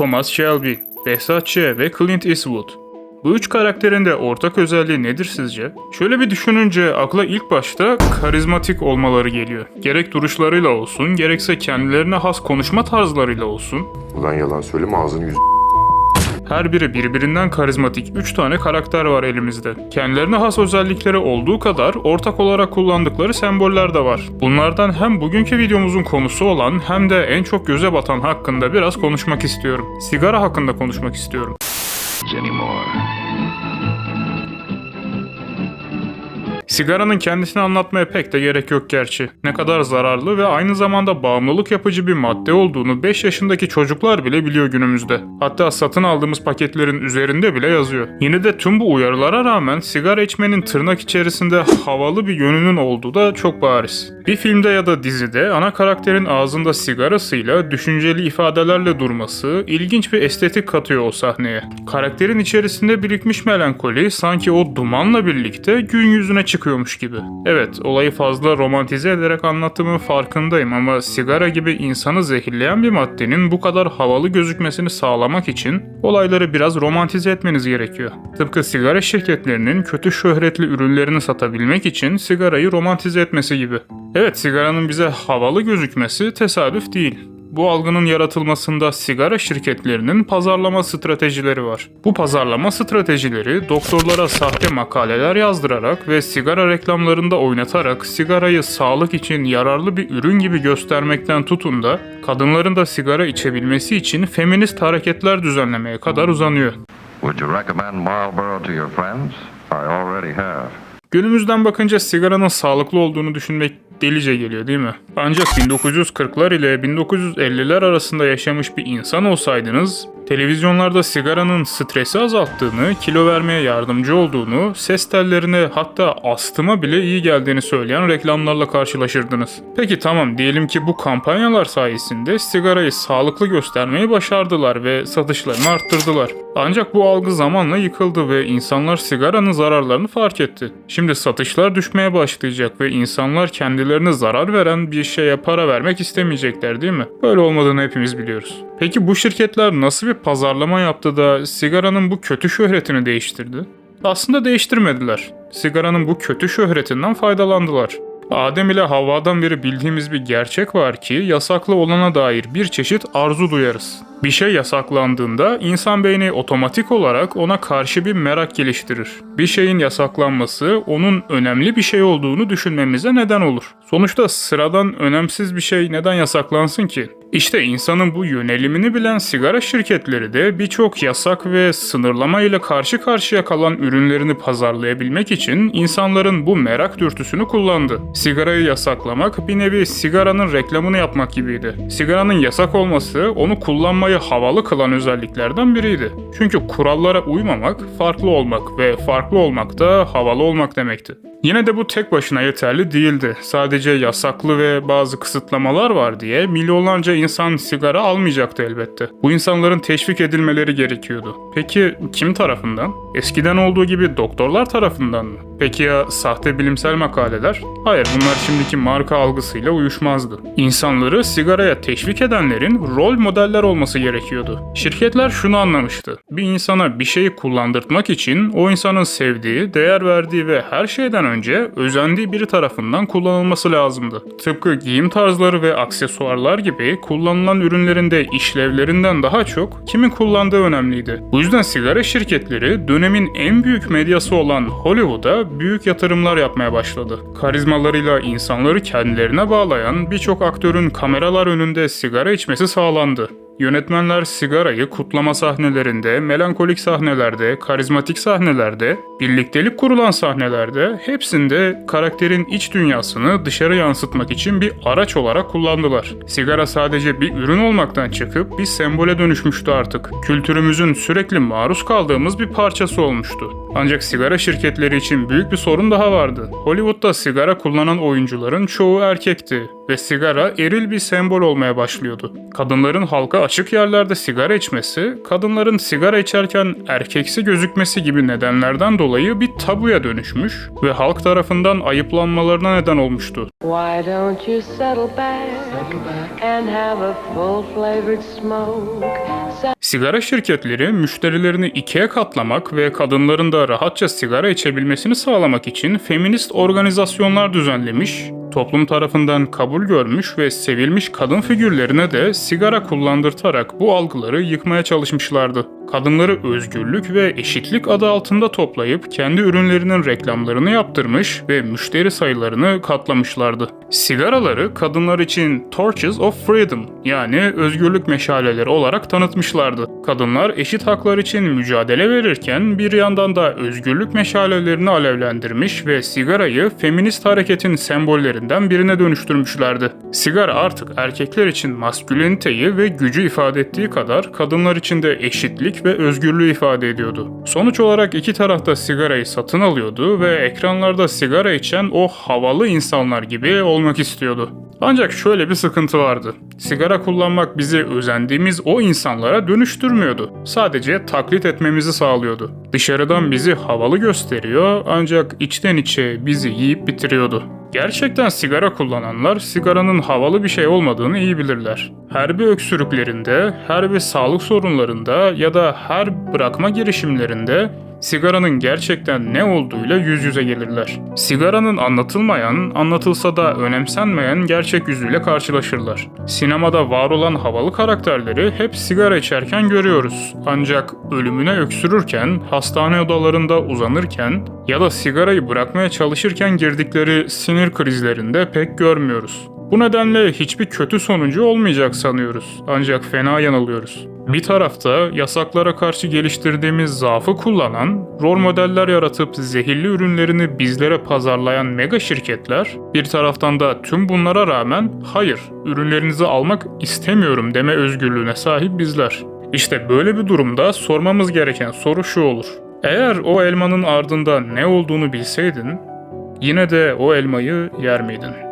Thomas Shelby, Behzat Ç. ve Clint Eastwood. Bu üç karakterin de ortak özelliği nedir sizce? Şöyle bir düşününce akla ilk başta karizmatik olmaları geliyor. Gerek duruşlarıyla olsun, gerekse kendilerine has konuşma tarzlarıyla olsun. Ulan yalan söyleme ağzını yüz... Her biri birbirinden karizmatik 3 tane karakter var elimizde. Kendilerine has özellikleri olduğu kadar ortak olarak kullandıkları semboller de var. Bunlardan hem bugünkü videomuzun konusu olan hem de en çok göze batan hakkında biraz konuşmak istiyorum. Sigara hakkında konuşmak istiyorum. anymore. Sigaranın kendisini anlatmaya pek de gerek yok gerçi. Ne kadar zararlı ve aynı zamanda bağımlılık yapıcı bir madde olduğunu 5 yaşındaki çocuklar bile biliyor günümüzde. Hatta satın aldığımız paketlerin üzerinde bile yazıyor. Yine de tüm bu uyarılara rağmen sigara içmenin tırnak içerisinde havalı bir yönünün olduğu da çok bariz. Bir filmde ya da dizide ana karakterin ağzında sigarasıyla düşünceli ifadelerle durması ilginç bir estetik katıyor o sahneye. Karakterin içerisinde birikmiş melankoli sanki o dumanla birlikte gün yüzüne çıkıyormuş gibi. Evet, olayı fazla romantize ederek anlattığımın farkındayım ama sigara gibi insanı zehirleyen bir maddenin bu kadar havalı gözükmesini sağlamak için olayları biraz romantize etmeniz gerekiyor. Tıpkı sigara şirketlerinin kötü şöhretli ürünlerini satabilmek için sigarayı romantize etmesi gibi. Evet, sigaranın bize havalı gözükmesi tesadüf değil. Bu algının yaratılmasında sigara şirketlerinin pazarlama stratejileri var. Bu pazarlama stratejileri doktorlara sahte makaleler yazdırarak ve sigara reklamlarında oynatarak sigarayı sağlık için yararlı bir ürün gibi göstermekten tutun da kadınların da sigara içebilmesi için feminist hareketler düzenlemeye kadar uzanıyor. Would you recommend Marlboro to your friends? I already have. Günümüzden bakınca sigaranın sağlıklı olduğunu düşünmek delice geliyor değil mi? Ancak 1940'lar ile 1950'ler arasında yaşamış bir insan olsaydınız, televizyonlarda sigaranın stresi azalttığını, kilo vermeye yardımcı olduğunu, ses tellerine hatta astıma bile iyi geldiğini söyleyen reklamlarla karşılaşırdınız. Peki tamam diyelim ki bu kampanyalar sayesinde sigarayı sağlıklı göstermeyi başardılar ve satışlarını arttırdılar. Ancak bu algı zamanla yıkıldı ve insanlar sigaranın zararlarını fark etti. Şimdi satışlar düşmeye başlayacak ve insanlar kendilerine zarar veren bir şeye para vermek istemeyecekler değil mi? Böyle olmadığını hepimiz biliyoruz. Peki bu şirketler nasıl bir pazarlama yaptı da sigaranın bu kötü şöhretini değiştirdi? Aslında değiştirmediler. Sigaranın bu kötü şöhretinden faydalandılar. Adem ile Havva'dan beri bildiğimiz bir gerçek var ki yasaklı olana dair bir çeşit arzu duyarız. Bir şey yasaklandığında insan beyni otomatik olarak ona karşı bir merak geliştirir. Bir şeyin yasaklanması onun önemli bir şey olduğunu düşünmemize neden olur. Sonuçta sıradan önemsiz bir şey neden yasaklansın ki? İşte insanın bu yönelimini bilen sigara şirketleri de birçok yasak ve sınırlama ile karşı karşıya kalan ürünlerini pazarlayabilmek için insanların bu merak dürtüsünü kullandı. Sigarayı yasaklamak bir nevi sigaranın reklamını yapmak gibiydi. Sigaranın yasak olması onu kullanmayı havalı kılan özelliklerden biriydi. Çünkü kurallara uymamak farklı olmak ve farklı olmak da havalı olmak demekti. Yine de bu tek başına yeterli değildi. Sadece yasaklı ve bazı kısıtlamalar var diye milyonlarca insan sigara almayacaktı elbette. Bu insanların teşvik edilmeleri gerekiyordu. Peki kim tarafından? Eskiden olduğu gibi doktorlar tarafından mı? Peki ya sahte bilimsel makaleler? Hayır bunlar şimdiki marka algısıyla uyuşmazdı. İnsanları sigaraya teşvik edenlerin rol modeller olması gerekiyordu. Şirketler şunu anlamıştı. Bir insana bir şeyi kullandırtmak için o insanın sevdiği, değer verdiği ve her şeyden önce özendiği biri tarafından kullanılması lazımdı. Tıpkı giyim tarzları ve aksesuarlar gibi kullanılan ürünlerin de işlevlerinden daha çok kimin kullandığı önemliydi. Bu yüzden sigara şirketleri dönemin en büyük medyası olan Hollywood'a büyük yatırımlar yapmaya başladı. Karizmalarıyla insanları kendilerine bağlayan birçok aktörün kameralar önünde sigara içmesi sağlandı. Yönetmenler sigarayı kutlama sahnelerinde, melankolik sahnelerde, karizmatik sahnelerde, birliktelik kurulan sahnelerde hepsinde karakterin iç dünyasını dışarı yansıtmak için bir araç olarak kullandılar. Sigara sadece bir ürün olmaktan çıkıp bir sembole dönüşmüştü artık. Kültürümüzün sürekli maruz kaldığımız bir parçası olmuştu. Ancak sigara şirketleri için büyük bir sorun daha vardı. Hollywood'da sigara kullanan oyuncuların çoğu erkekti ve sigara eril bir sembol olmaya başlıyordu. Kadınların halka açık yerlerde sigara içmesi, kadınların sigara içerken erkeksi gözükmesi gibi nedenlerden dolayı bir tabuya dönüşmüş ve halk tarafından ayıplanmalarına neden olmuştu. Why don't you settle back, and have a full flavored smoke? Sigara şirketleri müşterilerini ikiye katlamak ve kadınların da rahatça sigara içebilmesini sağlamak için feminist organizasyonlar düzenlemiş, toplum tarafından kabul görmüş ve sevilmiş kadın figürlerine de sigara kullandırtarak bu algıları yıkmaya çalışmışlardı. Kadınları özgürlük ve eşitlik adı altında toplayıp kendi ürünlerinin reklamlarını yaptırmış ve müşteri sayılarını katlamışlardı. Sigaraları kadınlar için Torches of Freedom yani özgürlük meşaleleri olarak tanıtmışlardı. Kadınlar eşit haklar için mücadele verirken bir yandan da özgürlük meşalelerini alevlendirmiş ve sigarayı feminist hareketin sembollerinden birine dönüştürmüşlerdi. Sigara artık erkekler için masküleniteyi ve gücü ifade ettiği kadar kadınlar için de eşitlik ve özgürlüğü ifade ediyordu. Sonuç olarak iki taraf da sigarayı satın alıyordu ve ekranlarda sigara içen o havalı insanlar gibi olmak istiyordu. Ancak şöyle bir sıkıntı vardı. Sigara kullanmak bizi özendiğimiz o insanlara dönüştürmüyordu. Sadece taklit etmemizi sağlıyordu. Dışarıdan bizi havalı gösteriyor ancak içten içe bizi yiyip bitiriyordu. Gerçekten sigara kullananlar sigaranın havalı bir şey olmadığını iyi bilirler. Her bir öksürüklerinde, her bir sağlık sorunlarında ya da her bırakma girişimlerinde sigaranın gerçekten ne olduğuyla yüz yüze gelirler. Sigaranın anlatılmayan, anlatılsa da önemsenmeyen gerçek yüzüyle karşılaşırlar. Sinemada var olan havalı karakterleri hep sigara içerken görüyoruz. Ancak ölümüne öksürürken, hastane odalarında uzanırken ya da sigarayı bırakmaya çalışırken girdikleri sinir krizlerinde pek görmüyoruz. Bu nedenle hiçbir kötü sonucu olmayacak sanıyoruz. Ancak fena yanılıyoruz. Bir tarafta yasaklara karşı geliştirdiğimiz zaafı kullanan, rol modeller yaratıp zehirli ürünlerini bizlere pazarlayan mega şirketler, bir taraftan da tüm bunlara rağmen hayır, ürünlerinizi almak istemiyorum deme özgürlüğüne sahip bizler. İşte böyle bir durumda sormamız gereken soru şu olur. Eğer o elmanın ardında ne olduğunu bilseydin, yine de o elmayı yer miydin?